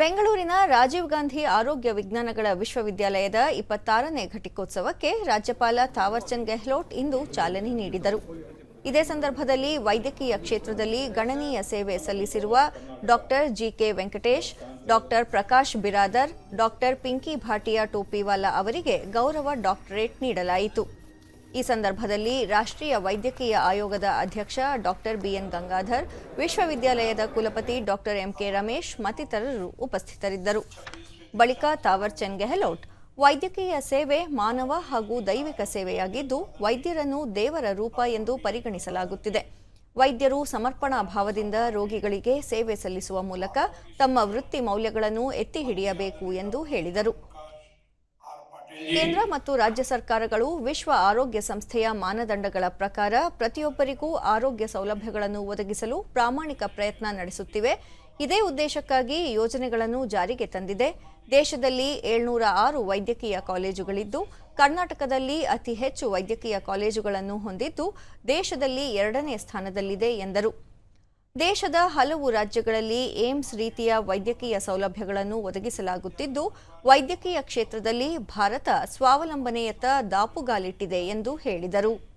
ಬೆಂಗಳೂರಿನ ರಾಜೀವ್ ಗಾಂಧಿ ಆರೋಗ್ಯ ವಿಜ್ಞಾನಗಳ ವಿಶ್ವವಿದ್ಯಾಲಯದ ಇಪ್ಪತ್ತಾರನೇ ಘಟಿಕೋತ್ಸವಕ್ಕೆ ರಾಜ್ಯಪಾಲ ಥಾವರ್ಚಂದ್ ಗೆಹ್ಲೋಟ್ ಇಂದು ಚಾಲನೆ ನೀಡಿದರು. ಇದೇ ಸಂದರ್ಭದಲ್ಲಿ ವೈದ್ಯಕೀಯ ಕ್ಷೇತ್ರದಲ್ಲಿ ಗಣನೀಯ ಸೇವೆ ಸಲ್ಲಿಸಿರುವ doctor G K Venkatesh, doctor Prakash Biradar, doctor Pinky Bhatia Topiwala ಅವರಿಗೆ ಗೌರವ ಡಾಕ್ಟರೇಟ್ ನೀಡಲಾಯಿತು. ಈ ಸಂದರ್ಭದಲ್ಲಿ ರಾಷ್ಟ್ರೀಯ ವೈದ್ಯಕೀಯ ಆಯೋಗದ ಅಧ್ಯಕ್ಷ ಡಾಕ್ಟರ್ ಬಿಎನ್ ಗಂಗಾಧರ್, ವಿಶ್ವವಿದ್ಯಾಲಯದ ಕುಲಪತಿ ಡಾಕ್ಟರ್ ಎಂಕೆ ರಮೇಶ್ ಮತ್ತಿತರರು ಉಪಸ್ಥಿತರಿದ್ದರು. ಬಳಿಕ ತಾವರ್ಚಂದ್ ಗೆಹ್ಲೋಟ್, ವೈದ್ಯಕೀಯ ಸೇವೆ ಮಾನವ ಹಾಗೂ ದೈವಿಕ ಸೇವೆಯಾಗಿದ್ದು ವೈದ್ಯರನ್ನು ದೇವರ ರೂಪ ಎಂದು ಪರಿಗಣಿಸಲಾಗುತ್ತಿದೆ. ವೈದ್ಯರು ಸಮರ್ಪಣಾ ಭಾವದಿಂದ ರೋಗಿಗಳಿಗೆ ಸೇವೆ ಸಲ್ಲಿಸುವ ಮೂಲಕ ತಮ್ಮ ವೃತ್ತಿ ಮೌಲ್ಯಗಳನ್ನು ಎತ್ತಿ ಹಿಡಿಯಬೇಕು ಎಂದು ಹೇಳಿದರು. ಕೇಂದ್ರ ಮತ್ತು ರಾಜ್ಯ ಸರ್ಕಾರಗಳು ವಿಶ್ವ ಆರೋಗ್ಯ ಸಂಸ್ಥೆಯ ಮಾನದಂಡಗಳ ಪ್ರಕಾರ ಪ್ರತಿಯೊಬ್ಬರಿಗೂ ಆರೋಗ್ಯ ಸೌಲಭ್ಯಗಳನ್ನು ಒದಗಿಸಲು ಪ್ರಾಮಾಣಿಕ ಪ್ರಯತ್ನ ನಡೆಸುತ್ತಿವೆ. ಇದೇ ಉದ್ದೇಶಕ್ಕಾಗಿ ಯೋಜನೆಗಳನ್ನು ಜಾರಿಗೆ ತಂದಿದೆ. ದೇಶದಲ್ಲಿ ಏಳ್ನೂರ ಆರು ವೈದ್ಯಕೀಯ ಕಾಲೇಜುಗಳಿದ್ದು, ಕರ್ನಾಟಕದಲ್ಲಿ ಅತಿ ಹೆಚ್ಚು ವೈದ್ಯಕೀಯ ಕಾಲೇಜುಗಳನ್ನು ಹೊಂದಿದ್ದು, ದೇಶದಲ್ಲಿ ಎರಡನೇ ಸ್ಥಾನದಲ್ಲಿದೆ ಎಂದರು. ದೇಶದ ಹಲವು ರಾಜ್ಯಗಳಲ್ಲಿ ಏಮ್ಸ್ ರೀತಿಯ ವೈದ್ಯಕೀಯ ಸೌಲಭ್ಯಗಳನ್ನು ಒದಗಿಸಲಾಗುತ್ತಿದ್ದು, ವೈದ್ಯಕೀಯ ಕ್ಷೇತ್ರದಲ್ಲಿ ಭಾರತ ಸ್ವಾವಲಂಬನೆಯತ್ತ ದಾಪುಗಾಲಿಟ್ಟಿದೆ ಎಂದು ಹೇಳಿದರು.